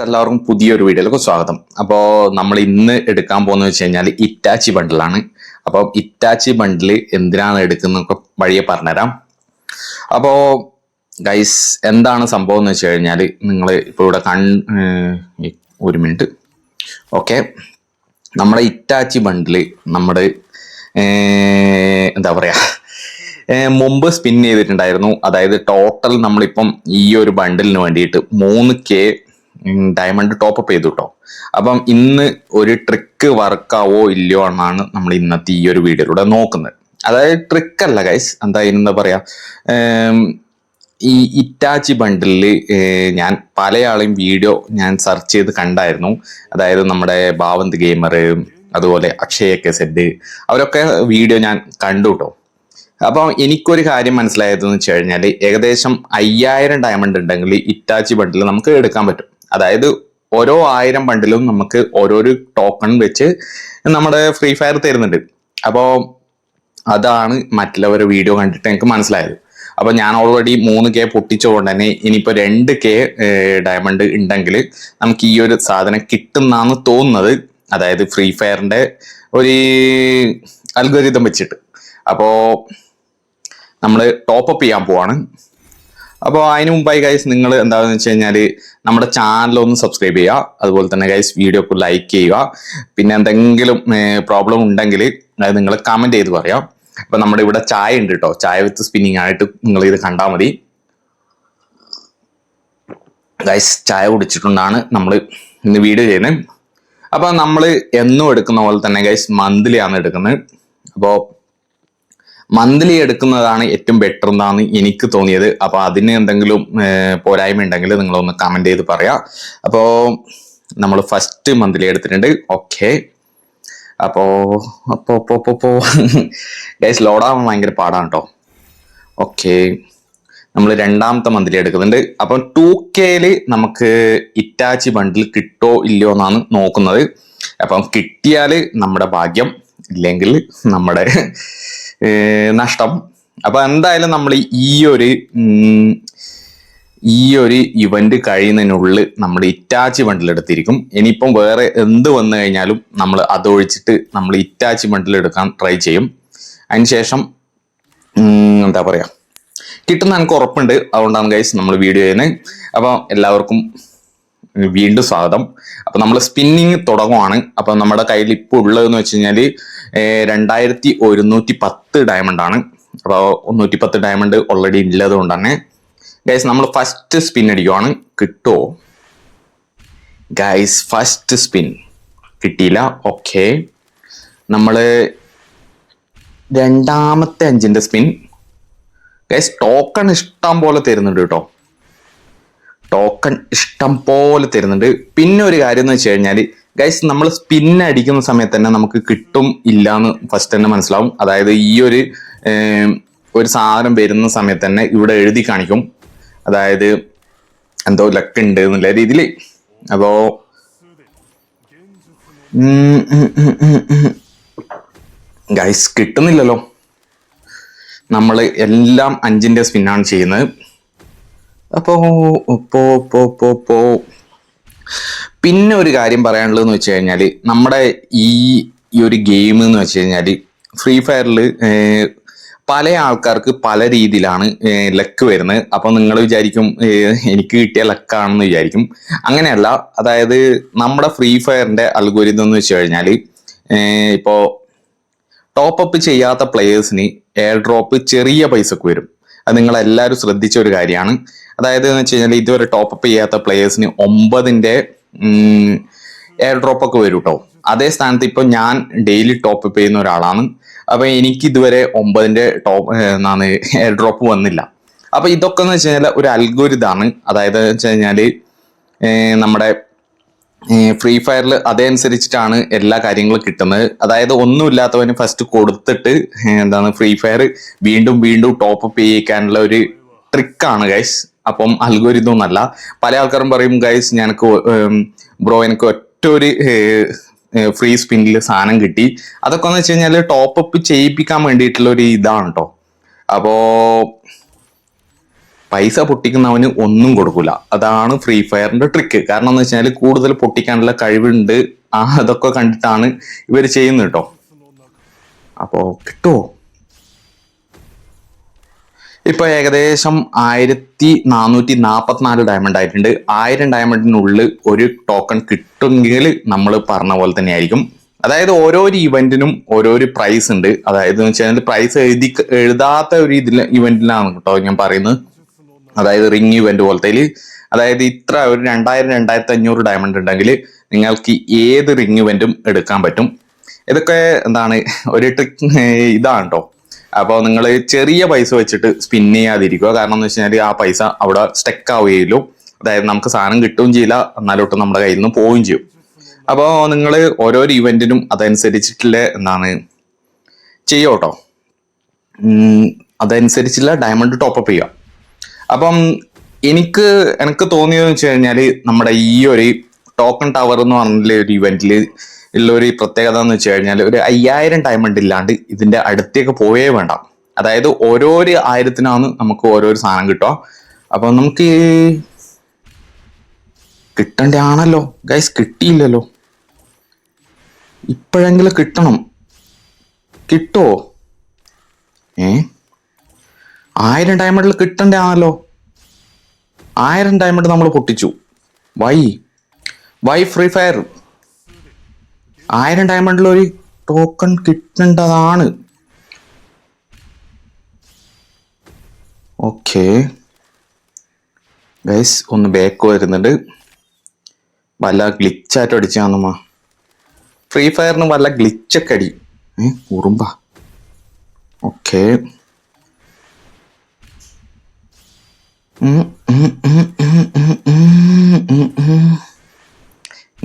എല്ലാവർക്കും പുതിയൊരു വീഡിയോയിലേക്ക് സ്വാഗതം. അപ്പോൾ നമ്മൾ ഇന്ന് എടുക്കാൻ പോകുന്നത് വെച്ച് കഴിഞ്ഞാൽ ഇറ്റാച്ചി ബണ്ടിലാണ്. അപ്പോൾ ഇറ്റാച്ചി ബണ്ടിൽ എന്തിനാണ് എടുക്കുന്നതൊക്കെ വഴിയെ പറഞ്ഞുതരാം. അപ്പോൾ ഗൈസ് എന്താണ് സംഭവം എന്ന് വെച്ച് കഴിഞ്ഞാൽ നിങ്ങൾ ഇപ്പോൾ ഇവിടെ കൺ ഒരു മിനിറ്റ് ഓക്കെ നമ്മുടെ ഇറ്റാച്ചി ബണ്ടിൽ നമ്മുടെ എന്താ പറയുക മുമ്പ് സ്പിൻ ചെയ്തിട്ടുണ്ടായിരുന്നു. അതായത് ടോട്ടൽ നമ്മളിപ്പം ഈ ഒരു ബണ്ടിലിന് വേണ്ടിയിട്ട് മൂന്ന് കെ ഡയമണ്ട് ടോപ്പ് അപ്പ് ചെയ്തു കേട്ടോ അപ്പം ഇന്ന് ഒരു ട്രിക്ക് വർക്കാവോ ഇല്ലയോ എന്നാണ് നമ്മൾ ഇന്നത്തെ ഈ ഒരു വീഡിയോയിലൂടെ നോക്കുന്നത്. അതായത് ട്രിക്ക് അല്ല ഗൈസ് എന്താ എന്താ പറയാ? ഈ ഇറ്റാച്ചി ബണ്ടിലിൽ ഞാൻ പല ആളെയും വീഡിയോ ഞാൻ സെർച്ച് ചെയ്ത് കണ്ടായിരുന്നു. അതായത് നമ്മുടെ ഭാവന്ത് ഗെയിമർ അതുപോലെ അക്ഷയ കെ സെഡ് അവരൊക്കെ വീഡിയോ ഞാൻ കണ്ടു കേട്ടോ അപ്പം എനിക്കൊരു കാര്യം മനസ്സിലായതെന്ന് വെച്ച് കഴിഞ്ഞാൽ ഏകദേശം അയ്യായിരം ഡയമണ്ട് ഉണ്ടെങ്കിൽ ഇറ്റാച്ചി ബണ്ടിൽ നമുക്ക് എടുക്കാൻ പറ്റും. അതായത് ഓരോ ആയിരം ബണ്ടിലും നമുക്ക് ഓരോരോ ടോക്കൺ വെച്ച് നമ്മുടെ ഫ്രീ ഫയർ തരുന്നുണ്ട്. അപ്പോൾ അതാണ് മറ്റുള്ളവരുടെ വീഡിയോ കണ്ടിട്ട് എനിക്ക് മനസ്സിലായത്. അപ്പോൾ ഞാൻ ഓൾറെഡി മൂന്ന് കെ പൊട്ടിച്ചുകൊണ്ട് തന്നെ ഇനിയിപ്പോ രണ്ട് കെ ഡയമണ്ട് ഉണ്ടെങ്കിൽ നമുക്ക് ഈ ഒരു സാധനം കിട്ടുന്നാന്ന് തോന്നുന്നത് അതായത് ഫ്രീ ഫയറിന്റെ ഒരു അൽഗോരിതം വെച്ചിട്ട്. അപ്പോൾ നമ്മൾ ടോപ്പ് അപ്പ് ചെയ്യാൻ പോവാണ്. അപ്പോൾ അതിന് മുമ്പായി ഗൈസ് നിങ്ങൾ എന്താണെന്ന് വെച്ച് കഴിഞ്ഞാൽ നമ്മുടെ ചാനൽ ഒന്ന് സബ്സ്ക്രൈബ് ചെയ്യുക. അതുപോലെ തന്നെ ഗൈസ് വീഡിയോ ഒക്കെ ലൈക്ക് ചെയ്യുക. പിന്നെ എന്തെങ്കിലും പ്രോബ്ലം ഉണ്ടെങ്കിൽ അത് നിങ്ങൾ കമന്റ് ചെയ്ത് പറയാം. അപ്പൊ നമ്മുടെ ഇവിടെ ചായ ഉണ്ട് കേട്ടോ ചായ വിത്ത് സ്പിന്നിങ് ആയിട്ട് നിങ്ങൾ ഇത് കണ്ടാൽ മതി. ഗൈസ് ചായ കുടിച്ചിട്ടുണ്ടാണ് നമ്മൾ ഇന്ന് വീഡിയോ ചെയ്യുന്നത് അപ്പോൾ നമ്മൾ എന്നും എടുക്കുന്ന പോലെ തന്നെ ഗൈസ് മന്ത്ലി ആണ് എടുക്കുന്നത്. അപ്പോൾ മന്ത്ലി എടുക്കുന്നതാണ് ഏറ്റവും ബെറ്റർ എന്നാണ് എനിക്ക് തോന്നിയത്. അപ്പൊ അതിന് എന്തെങ്കിലും പോരായ്മ ഉണ്ടെങ്കിൽ നിങ്ങളൊന്ന് കമന്റ് ചെയ്ത് പറയാം. അപ്പോ നമ്മൾ ഫസ്റ്റ് മന്ത്ലി എടുത്തിട്ടുണ്ട്. ഓക്കെ അപ്പോ അപ്പോ അപ്പോ അപ്പോ അപ്പോ. ഗൈസ് ലോഡാവാൻ ഭയങ്കര പാടാണ് കേട്ടോ ഓക്കെ നമ്മൾ രണ്ടാമത്തെ മന്ത്ലി എടുക്കുന്നുണ്ട്. അപ്പം ടു കെയിൽ നമുക്ക് ഇറ്റാച്ചി ബണ്ടിൽ കിട്ടോ ഇല്ലയോ എന്നാണ് നോക്കുന്നത്. അപ്പം കിട്ടിയാൽ നമ്മുടെ ഭാഗ്യം ഇല്ലെങ്കിൽ നമ്മുടെ നഷ്ടം. അപ്പൊ എന്തായാലും നമ്മൾ ഈ ഒരു ഈ ഒരു ഇവന്റ് കഴിയുന്നതിനുള്ളിൽ നമ്മൾ ഇറ്റാച്ച് ബണ്ടിൽ എടുത്തിരിക്കും. ഇനിയിപ്പം വേറെ എന്ത് വന്നു കഴിഞ്ഞാലും നമ്മൾ അതൊഴിച്ചിട്ട് നമ്മൾ ഇറ്റാച്ച് ബണ്ടിൽ എടുക്കാൻ ട്രൈ ചെയ്യും. അതിനുശേഷം എന്താ പറയാ? കിട്ടുന്ന എനിക്ക് ഉറപ്പുണ്ട്. അതുകൊണ്ടാണ് ഗൈസ് നമ്മൾ വീഡിയോ ചെയ്യുന്നത്. അപ്പോൾ എല്ലാവർക്കും വീണ്ടും സ്വാഗതം. അപ്പൊ നമ്മൾ സ്പിന്നിങ് തുടങ്ങുവാണ്. അപ്പൊ നമ്മുടെ കയ്യിൽ ഇപ്പോൾ ഉള്ളതെന്ന് വെച്ച് കഴിഞ്ഞാൽ രണ്ടായിരത്തി ഒരുന്നൂറ്റി പത്ത് ഡയമണ്ട് ആണ്. അപ്പോൾ നൂറ്റി പത്ത് ഡയമണ്ട് ഓൾറെഡി ഉള്ളത് കൊണ്ട് തന്നെ ഗൈസ് നമ്മൾ ഫസ്റ്റ് സ്പിൻ അടിക്കുവാണ്. കിട്ടുമോ ഗൈസ് ഫസ്റ്റ് സ്പിൻ കിട്ടിയില്ല. ഓക്കെ നമ്മൾ രണ്ടാമത്തെ അഞ്ചിന്റെ സ്പിൻ ഗൈസ് ടോക്കൺ ഇഷ്ടം പോലെ തരുന്നുണ്ട് കേട്ടോ. ടോക്കൺ ഇഷ്ടം പോലെ തരുന്നുണ്ട്. പിന്നെ ഒരു കാര്യം എന്ന് വെച്ച് കഴിഞ്ഞാൽ ഗൈസ് നമ്മൾ സ്പിൻ അടിക്കുന്ന സമയത്ത് തന്നെ നമുക്ക് കിട്ടും ഇല്ല എന്ന് ഫസ്റ്റ് തന്നെ മനസ്സിലാവും. അതായത് ഈ ഒരു ഒരു സാധനം വരുന്ന സമയത്ത് തന്നെ ഇവിടെ എഴുതി കാണിക്കും. അതായത് എന്തോ ലക്ക് ഉണ്ട് എന്നുള്ള രീതിയിൽ അപ്പോ ഗൈസ് കിട്ടുന്നില്ലല്ലോ. നമ്മൾ എല്ലാം അഞ്ചിന്റെ സ്പിന്നാണ് ചെയ്യുന്നത്. അപ്പോ പോ പോ പോ പോ. പിന്നെ ഒരു കാര്യം പറയാനുള്ളതെന്ന് വെച്ച് കഴിഞ്ഞാൽ നമ്മുടെ ഈ ഈ ഒരു ഗെയിം എന്ന് വെച്ച് കഴിഞ്ഞാൽ ഫ്രീ ഫയറിൽ പല ആൾക്കാർക്ക് പല രീതിയിലാണ് ലക്ക് വരുന്നത്. അപ്പൊ നിങ്ങൾ വിചാരിക്കും എനിക്ക് കിട്ടിയ ലക്കാണെന്ന് വിചാരിക്കും. അങ്ങനെയല്ല അതായത് നമ്മുടെ ഫ്രീ ഫയറിന്റെ അൽഗോരിതം എന്ന് വെച്ച് കഴിഞ്ഞാൽ ഇപ്പോ ടോപ്പ് അപ്പ് ചെയ്യാത്ത പ്ലേയേഴ്സിന് എയർ ഡ്രോപ്പ് ചെറിയ പൈസക്ക് വരും. അത് നിങ്ങൾ എല്ലാവരും ശ്രദ്ധിച്ച ഒരു കാര്യമാണ്. അതായത് എന്ന് വെച്ച് കഴിഞ്ഞാൽ ഇതുവരെ ടോപ്പ് ചെയ്യാത്ത പ്ലേയേഴ്സിന് ഒമ്പതിന്റെ എയർ ഡ്രോപ്പ് ഒക്കെ വരും കേട്ടോ അതേ സ്ഥാനത്ത് ഇപ്പൊ ഞാൻ ഡെയിലി ടോപ്പ് ചെയ്യുന്ന ഒരാളാണ്. അപ്പൊ എനിക്ക് ഇതുവരെ ഒമ്പതിന്റെ ടോപ്പ് എന്നാണ് എയർ ഡ്രോപ്പ് വന്നില്ല. അപ്പൊ ഇതൊക്കെ എന്ന് വെച്ച് കഴിഞ്ഞാൽ ഒരു അൽഗോരിതാണ് അതായത് വെച്ച് കഴിഞ്ഞാൽ നമ്മുടെ ഫ്രീ ഫയറിൽ അതനുസരിച്ചിട്ടാണ് എല്ലാ കാര്യങ്ങളും കിട്ടുന്നത്. അതായത് ഒന്നുമില്ലാത്തവന് ഫസ്റ്റ് കൊടുത്തിട്ട് എന്താണ് ഫ്രീ ഫയർ വീണ്ടും വീണ്ടും ടോപ്പ് അപ്പ് ചെയ്യിക്കാനുള്ള ഒരു ട്രിക്കാണ് ഗൈസ് അപ്പം അൽഗോരിതം എന്നല്ല പല ആൾക്കാരും പറയും ഗൈസ് ഞനക്ക് ബ്രോ എനിക്ക് ഒറ്റ ഒരു ഫ്രീ സ്പിന്നിൽ സാധനം കിട്ടി. അതൊക്കെ എന്ന് വെച്ച് കഴിഞ്ഞാൽ ടോപ്പ് അപ്പ് ചെയ്യിപ്പിക്കാൻ വേണ്ടിയിട്ടുള്ള ഒരു ഇതാണ് കേട്ടോ അപ്പോ പൈസ പൊട്ടിക്കുന്നവന് ഒന്നും കൊടുക്കൂല. അതാണ് ഫ്രീ ഫയറിന്റെ ട്രിക്ക് കാരണം എന്ന് വെച്ചാൽ കൂടുതൽ പൊട്ടിക്കാനുള്ള കഴിവുണ്ട്. ആ അതൊക്കെ കണ്ടിട്ടാണ് ഇവർ ചെയ്യുന്നത് കേട്ടോ അപ്പോ കിട്ടുമോ ഇപ്പൊ ഏകദേശം ആയിരത്തി നാനൂറ്റി നാപ്പത്തിനാല് ഡയമണ്ട് ആയിട്ടുണ്ട്. ആയിരം ഡയമണ്ടിനുള്ളിൽ ഒരു ടോക്കൺ കിട്ടുമെങ്കിൽ നമ്മൾ പറഞ്ഞ പോലെ തന്നെ ആയിരിക്കും അതായത് ഓരോ ഇവന്റിനും ഓരോ പ്രൈസ് ഉണ്ട്. അതായത് എന്ന് വെച്ചാൽ പ്രൈസ് എഴുതി എഴുതാത്ത ഒരു ഇതിൽ ഇവന്റിലാണ് കേട്ടോ ഞാൻ പറയുന്നത്. അതായത് റിംഗ് ഇവന്റ് പോലത്തെ അതായത് ഇത്ര ഒരു രണ്ടായിരം രണ്ടായിരത്തി അഞ്ഞൂറ് ഡയമണ്ട് ഉണ്ടെങ്കിൽ നിങ്ങൾക്ക് ഏത് റിംഗ് ഇവന്റും എടുക്കാൻ പറ്റും. ഇതൊക്കെ എന്താണ്? ഒരു ട്രിക് ഇതാണ് കേട്ടോ അപ്പോൾ നിങ്ങൾ ചെറിയ പൈസ വെച്ചിട്ട് സ്പിൻ ചെയ്യാതിരിക്കുക. കാരണം എന്ന് വെച്ച് കഴിഞ്ഞാൽ ആ പൈസ അവിടെ സ്റ്റെക്ക് ആവുകയില്ലോ. അതായത് നമുക്ക് സാധനം കിട്ടുകയും ചെയ്യില്ല. എന്നാലോട്ട് നമ്മുടെ കയ്യിൽ നിന്ന് പോവുകയും ചെയ്യും. അപ്പോൾ നിങ്ങൾ ഓരോരോ ഇവന്റിനും അതനുസരിച്ചിട്ടുള്ള എന്താണ് ചെയ്യോട്ടോ? അതനുസരിച്ചുള്ള ഡയമണ്ട് ടോപ്പപ്പ് ചെയ്യുക. അപ്പം എനിക്ക് എനിക്ക് തോന്നിയതെന്ന് വെച്ച് കഴിഞ്ഞാൽ നമ്മുടെ ഈ ഒരു ടോക്കൺ ടവർ എന്ന് പറഞ്ഞ ഒരു ഇവന്റിൽ ഉള്ള ഒരു പ്രത്യേകത എന്ന് വെച്ച് കഴിഞ്ഞാൽ ഒരു അയ്യായിരം ഡയമണ്ട് ഇല്ലാണ്ട് ഇതിന്റെ അടുത്തേക്ക് പോയേ വേണ്ട. അതായത് ഓരോരോ ആയിരത്തിനാണ് നമുക്ക് ഓരോരോ സാധനം കിട്ടുക. അപ്പൊ നമുക്ക് കിട്ടണ്ടേ ആണല്ലോ ഗൈസ് കിട്ടിയില്ലല്ലോ. ഇപ്പോഴെങ്കിലും കിട്ടണം. കിട്ടോ? ഏ? ആയിരം ഡയമണ്ടിൽ കിട്ടണ്ടാണല്ലോ ആയിരം ഡയമണ്ട് നമ്മൾ പൊട്ടിച്ചു. വൈ വൈ ഫ്രീ ഫയർ ആയിരം ഡയമണ്ടിൽ ഒരു ടോക്കൺ കിട്ടേണ്ടതാണ്. ഓക്കെ ഗൈസ് ഒന്ന് ബാക്ക് വരുന്നുണ്ട്. വല്ല ഗ്ലിച്ചായിട്ട് അടിച്ചാന്നമ്മ ഫ്രീ ഫയറിന് വല്ല ഗ്ലിച്ചൊക്കെ അടി. ഏ ഉറുമ്പ. ഓക്കെ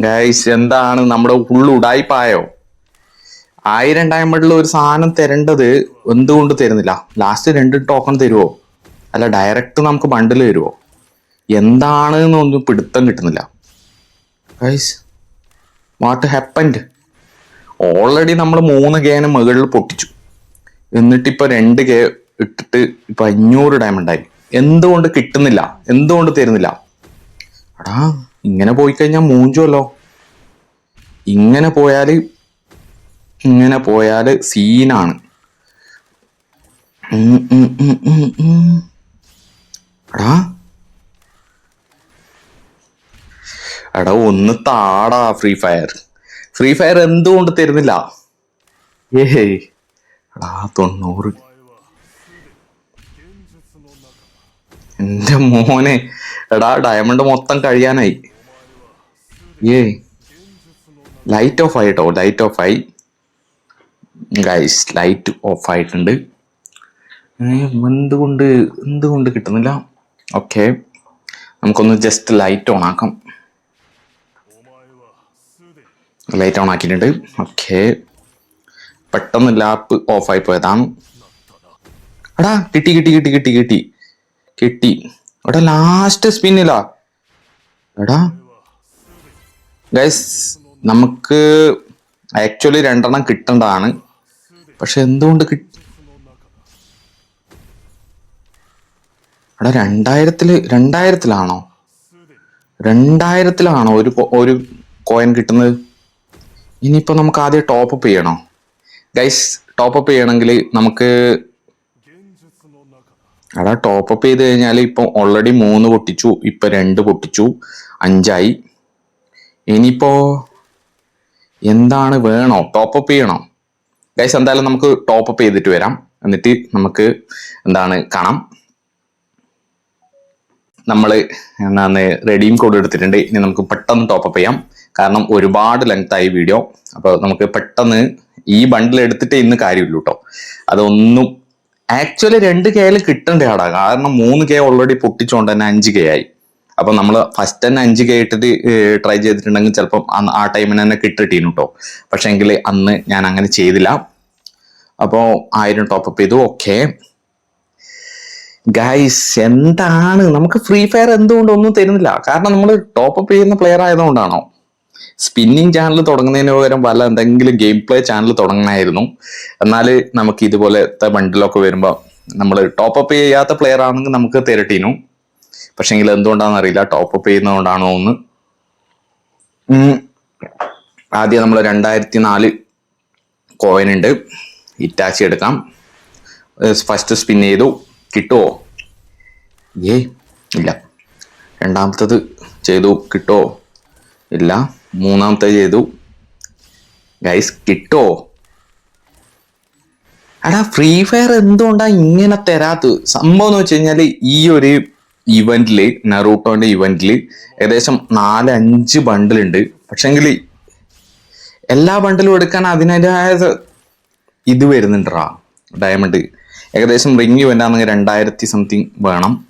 ഗൈസ് എന്താണ് നമ്മുടെ ഉള്ളു ഉടായിപ്പായോ? ആയിരം ഡയമണ്ടിൽ ഒരു സാധനം തരേണ്ടത് എന്തുകൊണ്ട് തരുന്നില്ല? ലാസ്റ്റ് രണ്ട് ടോക്കൺ തരുമോ അല്ല ഡയറക്റ്റ് നമുക്ക് ബണ്ടിൽ തരുമോ എന്താണ് എന്നൊന്നും പിടുത്തം കിട്ടുന്നില്ല. ഗൈസ് വാട്ട് ഹാപ്പൻഡ് ഓൾറെഡി നമ്മൾ മൂന്ന് ഗേന് മുകളിൽ പൊട്ടിച്ചു. എന്നിട്ടിപ്പോൾ രണ്ട് ഗേ ഇട്ടിട്ട് ഇപ്പൊ അഞ്ഞൂറ് ഡയമണ്ടായി എന്തുകൊണ്ട് കിട്ടുന്നില്ല? എന്തുകൊണ്ട് തരുന്നില്ല? എടാ ഇങ്ങനെ പോയി കഴിഞ്ഞാൽ മൂഞ്ചുമല്ലോ ഇങ്ങനെ പോയാൽ ഇങ്ങനെ പോയാൽ സീനാണ്. എടാ ഒന്ന് താടാ ഫ്രീ ഫയർ. ഫ്രീ ഫയർ എന്തുകൊണ്ട് തരുന്നില്ല? ഏയ്. എടാ തൊണ്ണൂറ്. എന്റെ മോനെ. എടാ ഡയമണ്ട് മൊത്തം കഴിയാനായി. ഏ ലൈറ്റ് ഓഫ് ആയിട്ടോ ലൈറ്റ് ഓഫ് ആയി. ഗൈസ് ലൈറ്റ് ഓഫ് ആയിട്ടുണ്ട്. എന്തുകൊണ്ട് എന്തുകൊണ്ട് കിട്ടുന്നില്ല? ഓക്കെ നമുക്കൊന്ന് ജസ്റ്റ് ലൈറ്റ് ഓൺ ആക്കാം. ലൈറ്റ് ഓൺ ആക്കിയിട്ടുണ്ട്. ഓക്കെ പെട്ടെന്ന് ലാപ്പ് ഓഫ് ആയി പോയതാണ്. എടാ കിട്ടി കിട്ടി കിട്ടി കിട്ടി കിട്ടി കിട്ടി. എടാ ലാസ്റ്റ് സ്പിന്നിലാ എടാ ഗൈസ് നമുക്ക് ആക്ച്വലി രണ്ടെണ്ണം കിട്ടേണ്ടതാണ്. പക്ഷെ എന്തുകൊണ്ട് കിട്ടി രണ്ടായിരത്തിൽ രണ്ടായിരത്തിലാണോ? രണ്ടായിരത്തിലാണോ ഒരു ഒരു കോയിൻ കിട്ടുന്നത്? ഇനിയിപ്പോ നമുക്ക് ആദ്യം ടോപ്പ് ചെയ്യണോ? ഗൈസ് ടോപ്പ് ചെയ്യണമെങ്കിൽ നമുക്ക് എടാ ടോപ്പ് ചെയ്ത് കഴിഞ്ഞാൽ ഇപ്പം ഓൾറെഡി മൂന്ന് പൊട്ടിച്ചു ഇപ്പൊ രണ്ട് പൊട്ടിച്ചു അഞ്ചായി. ഇനിയിപ്പോ എന്താണ് വേണോ? ടോപ്പ് അപ്പ് ചെയ്യണോ? ഗൈസ് എന്തായാലും നമുക്ക് ടോപ്പ് അപ്പ് ചെയ്തിട്ട് വരാം. എന്നിട്ട് നമുക്ക് എന്താണ് കാണാം. നമ്മൾ എന്താണ് റെഡീം കോഡ് എടുത്തിട്ടുണ്ട്. ഇനി നമുക്ക് പെട്ടെന്ന് ടോപ്പ് അപ്പ് ചെയ്യാം. കാരണം ഒരുപാട് ലെങ്ത് ആയി വീഡിയോ അപ്പോൾ നമുക്ക് പെട്ടെന്ന് ഈ ബണ്ടിൽ എടുത്തിട്ട് ഇന്ന് കാര്യമില്ല കേട്ടോ അതൊന്നും ആക്ച്വലി രണ്ട് കെയിൽ കിട്ടണ്ടേ ആടാ കാരണം മൂന്ന് കെ ഓൾറെഡി പൊട്ടിച്ചോണ്ട് തന്നെ അഞ്ച് കെ ആയി. അപ്പൊ നമ്മൾ ഫസ്റ്റ് തന്നെ അഞ്ച് കെ ഇട്ടിട്ട് ട്രൈ ചെയ്തിട്ടുണ്ടെങ്കിൽ ചിലപ്പം ആ ടൈമിന് തന്നെ കിട്ടിട്ടീനു കേട്ടോ പക്ഷെ എങ്കിൽ അന്ന് ഞാൻ അങ്ങനെ ചെയ്തില്ല. അപ്പോൾ ആയിരം ടോപ്പ് ചെയ്തു. ഓക്കെ ഗൈസ് എന്താണ്? നമുക്ക് ഫ്രീ ഫയർ എന്തുകൊണ്ട് ഒന്നും തരുന്നില്ല. കാരണം നമ്മൾ ടോപ്പ് ചെയ്യുന്ന പ്ലെയർ ആയതുകൊണ്ടാണോ? സ്പിന്നിങ് ചാനൽ തുടങ്ങുന്നതിന് പകരം വല്ല എന്തെങ്കിലും ഗെയിം പ്ലേ ചാനൽ തുടങ്ങണമായിരുന്നു. എന്നാൽ നമുക്ക് ഇതുപോലത്തെ ബണ്ടിലൊക്കെ വരുമ്പോൾ നമ്മൾ ടോപ്പ് അപ്പ് ചെയ്യാത്ത പ്ലെയർ ആണെങ്കിൽ നമുക്ക് തിരട്ടീനു. പക്ഷെങ്കിൽ എന്തുകൊണ്ടാണെന്ന് അറിയില്ല. ടോപ്പ് അപ്പ് ചെയ്യുന്നതുകൊണ്ടാണോ ഒന്ന് ആദ്യം നമ്മൾ രണ്ടായിരത്തി നാല് കോയിൻ ഉണ്ട്. ഇറ്റാച്ചി എടുക്കാം. ഫസ്റ്റ് സ്പിൻ ചെയ്തു. കിട്ടുമോ ഏ ഇല്ല. രണ്ടാമത്തത് ചെയ്തു. കിട്ടോ ഇല്ല. മൂന്നാമത്തെ ചെയ്തു. ഗൈസ് കിട്ടോ അടാ ഫ്രീ ഫയർ എന്തുകൊണ്ടാ ഇങ്ങനെ തരാത്തത്? സംഭവം എന്ന് വെച്ച് കഴിഞ്ഞാൽ ഈ ഒരു ഇവന്റിൽ നറൂട്ടോന്റെ ഇവന്റിൽ ഏകദേശം നാല് അഞ്ച് ബണ്ടിൽ ഉണ്ട്. പക്ഷെങ്കിൽ എല്ലാ ബണ്ടിലും എടുക്കാൻ അതിന്റെതായ ഇത് വരുന്നുണ്ടാ ഡയമണ്ട് ഏകദേശം റിങ് വന്നാണെങ്കിൽ രണ്ടായിരത്തി സംതിങ് വേണം.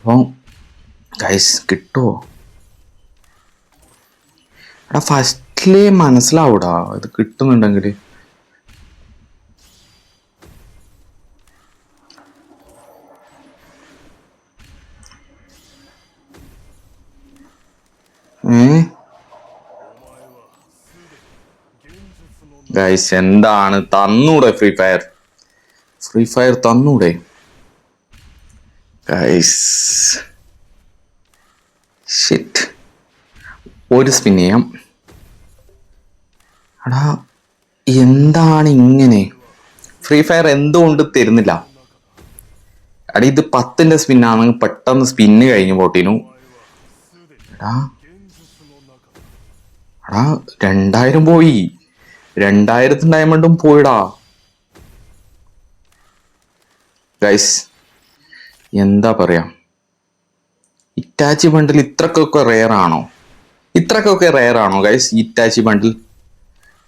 അപ്പം ഗൈസ് കിട്ടുമോ എടാ ഫസ്റ്റിലേ മനസ്സിലാവൂടാ ഇത് കിട്ടുന്നുണ്ടെങ്കിൽ ഗൈസ് എന്താണ് തന്നൂടെ ഫ്രീ ഫയർ ഫ്രീ ഫയർ തന്നൂടെ? ഗൈസ് ഷിറ്റ് ഒരു സ്പിൻ ചെയ്യാം. എടാ എന്താണ് ഇങ്ങനെ? ഫ്രീ ഫയർ എന്തുകൊണ്ട് തരുന്നില്ല? എടാ ഇത് പത്തിന്റെ സ്പിന്നാണെങ്കിൽ പെട്ടെന്ന് സ്പിന്ന് കഴിഞ്ഞു പോട്ടീനു. എടാ എടാ രണ്ടായിരം പോയി. രണ്ടായിരത്തി ഡയമണ്ടും പോയിടാ. ഗൈസ് എന്താ പറയാ? ഇറ്റാച്ചി ബണ്ടിൽ ഇത്രക്കൊക്കെ റെയർ ആണോ? ഇത്രക്കൊക്കെ റെയർ ആണോ ഗൈസ് ഇറ്റാച്ചി ബണ്ടിൽ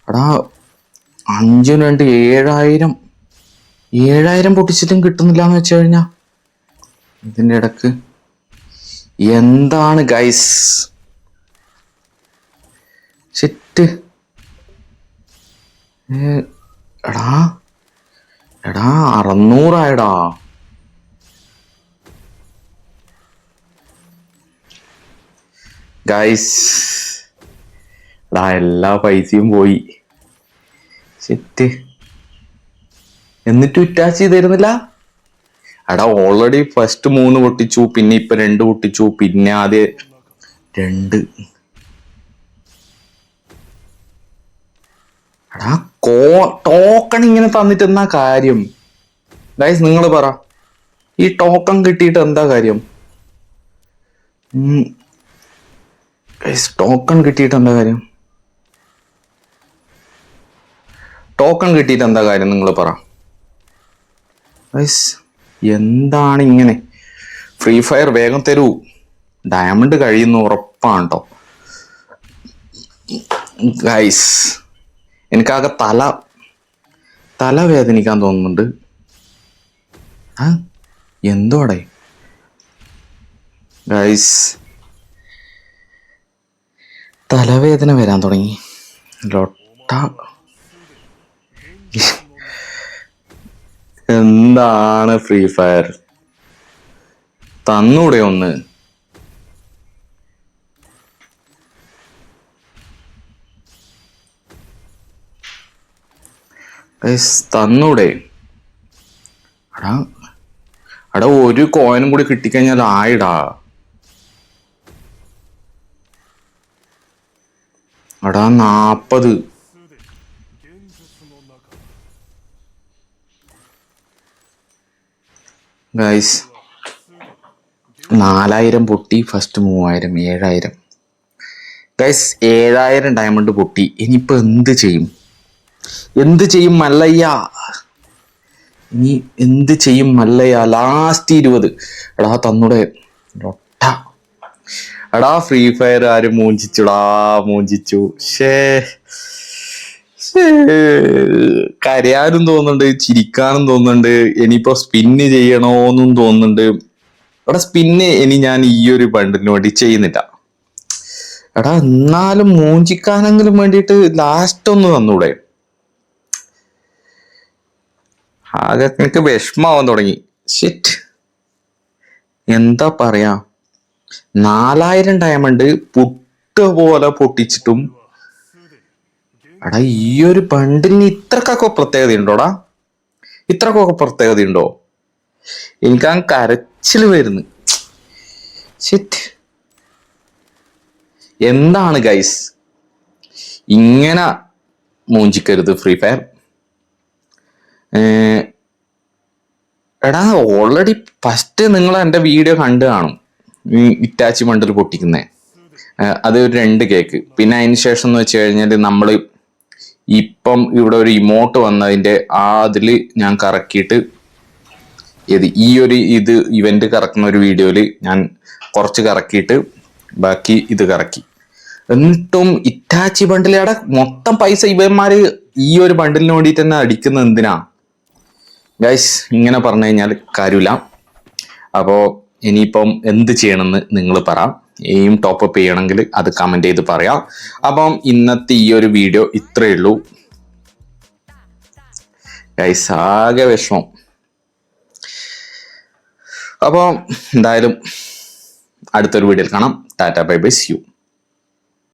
എടാ അഞ്ചും രണ്ട് ഏഴായിരം. ഏഴായിരം പൊട്ടിച്ചിട്ടും കിട്ടുന്നില്ല എന്ന് വെച്ച് കഴിഞ്ഞാ? ഇതിന്റെ ഇടയ്ക്ക്. എന്താണ് ഗൈസ് ഷിറ്റ് എടാ. എടാ അറുന്നൂറായടാ. ഗൈസ് എടാ എല്ലാ പൈസയും പോയി. ഷിറ്റ് എന്നിട്ടും ഇറ്റാച്ച് ചെയ്തിരുന്നില്ല? എടാ ഓൾറെഡി ഫസ്റ്റ് മൂന്ന് പൊട്ടിച്ചു പിന്നെ ഇപ്പൊ രണ്ട് പൊട്ടിച്ചു പിന്നെ ആദ്യം രണ്ട്. എടാ കോ ടോക്കൺ ഇങ്ങനെ തന്നിട്ട് എന്താ കാര്യം? ഗൈസ് നിങ്ങൾ പറ. ഈ ടോക്കൺ കിട്ടിയിട്ട് എന്താ കാര്യം? ടോക്കൺ കിട്ടിയിട്ട് എന്താ കാര്യം? ടോക്കൺ കിട്ടിയിട്ട് എന്താ കാര്യം? നിങ്ങൾ പറ. ഗൈസ് എന്താണ് ഇങ്ങനെ? ഫ്രീ ഫയർ വേഗം തരൂ. ഡയമണ്ട് കഴിയുന്ന ഉറപ്പാണ് കേട്ടോ ഗൈസ് എനിക്കാകെ തല തല വേദനിക്കാൻ തോന്നുന്നുണ്ട്. ആ എന്തോടെ? ഗൈസ് തലവേദന വരാൻ തുടങ്ങി. ലൊട്ട. എന്താണ് ഫ്രീ ഫയർ? തന്നൂടെ ഒന്ന്. തന്നൂടെ. അടാ അടാ ഒരു കോയിനും കൂടി കിട്ടിക്കഴിഞ്ഞാൽ ആയിടാ. അടാ നാപ്പത്. ഗൈസ് നാലായിരം പൊട്ടി ഫസ്റ്റ് മൂവായിരം ഏഴായിരം. ഗൈസ് ഏഴായിരം ഡയമണ്ട് പൊട്ടി. ഇനിയിപ്പോ എന്ത് ചെയ്യും? എന്ത് ചെയ്യും മല്ലയ്യ? ഇനി എന്ത് ചെയ്യും മല്ലയ്യ? ലാസ്റ്റ് ഇരുപത്. എടാ തന്നൂടെ. ഒട്ട എടാ ഫ്രീ ഫയർ ആര് മൂഞ്ചിച്ചുടാ മൂഞ്ചിച്ചു. ഷേ. കരയാനും തോന്നുന്നുണ്ട് ചിരിക്കാനും തോന്നുന്നുണ്ട്. ഇനിയിപ്പോ സ്പിന്ന് ചെയ്യണോന്നും തോന്നുന്നുണ്ട്. എടാ സ്പിന്ന് ഇനി ഞാൻ ഈ ഒരു ബണ്ടിന് വേണ്ടി ചെയ്യുന്നില്ല. എടാ എന്നാലും മൂഞ്ചിക്കാനെങ്കിലും വേണ്ടിയിട്ട് ലാസ്റ്റ് ഒന്ന് തന്നൂടെ. ആകെ എനിക്ക് വിഷമാവാൻ തുടങ്ങി. ഷിറ്റ് എന്താ പറയാ? നാലായിരം ഡയമണ്ട് പുട്ട് പോലെ പൊട്ടിച്ചിട്ടും എടാ ഈ ഒരു ബണ്ടിന് ഇത്രക്കൊക്കെ പ്രത്യേകത ഉണ്ടോടാ ഇത്രക്കൊക്കെ പ്രത്യേകത ഉണ്ടോ എനിക്ക് ആ കരച്ചിൽ വരുന്നു. ഷിറ്റ് എന്താണ് ഗൈസ് ഇങ്ങനെ മൂഞ്ചിക്കരുത് ഫ്രീ ഫയർ എടാ ഓൾറെഡി ഫസ്റ്റ് നിങ്ങൾ എന്റെ വീഡിയോ കണ്ടു കാണും. ഈ ഇറ്റാച്ചി മണ്ടൽ പൊട്ടിക്കുന്നേ. അത് ഒരു രണ്ട് കേക്ക് പിന്നെ അതിന് ശേഷം എന്ന് വെച്ച് കഴിഞ്ഞാൽ നമ്മൾ ഇപ്പം ഇവിടെ ഒരു ഇമോട്ട് വന്നതിന്റെ ആ അതിൽ ഞാൻ കറക്കിയിട്ട് ഇത് ഈ ഒരു ഇത് ഇവന്റ് കറക്കുന്ന ഒരു വീഡിയോയിൽ ഞാൻ കുറച്ച് കറക്കിയിട്ട് ബാക്കി ഇത് കറക്കി. എന്നിട്ടും ഇറ്റാച്ചി ബണ്ടിലേടെ മൊത്തം പൈസ ഇവന്മാര് ഈ ഒരു ബണ്ടിലിന് വേണ്ടിയിട്ട് തന്നെ അടിക്കുന്നത് എന്തിനാ? ഗൈസ് ഇങ്ങനെ പറഞ്ഞു കഴിഞ്ഞാൽ കാര്യമില്ല. അപ്പോൾ ഇനിയിപ്പം എന്ത് ചെയ്യണമെന്ന് നിങ്ങൾ പറ. ഇനിയും ടോപ്പപ്പ് ചെയ്യണമെങ്കിൽ അത് കമന്റ് ചെയ്ത് പറയാം. അപ്പം ഇന്നത്തെ ഈ ഒരു വീഡിയോ ഇത്രയേ ഉള്ളൂ. ഗൈസ് ആകെ വിഷമം. അപ്പോൾ എന്തായാലും അടുത്തൊരു വീഡിയോയിൽ കാണാം. Tata bye bye U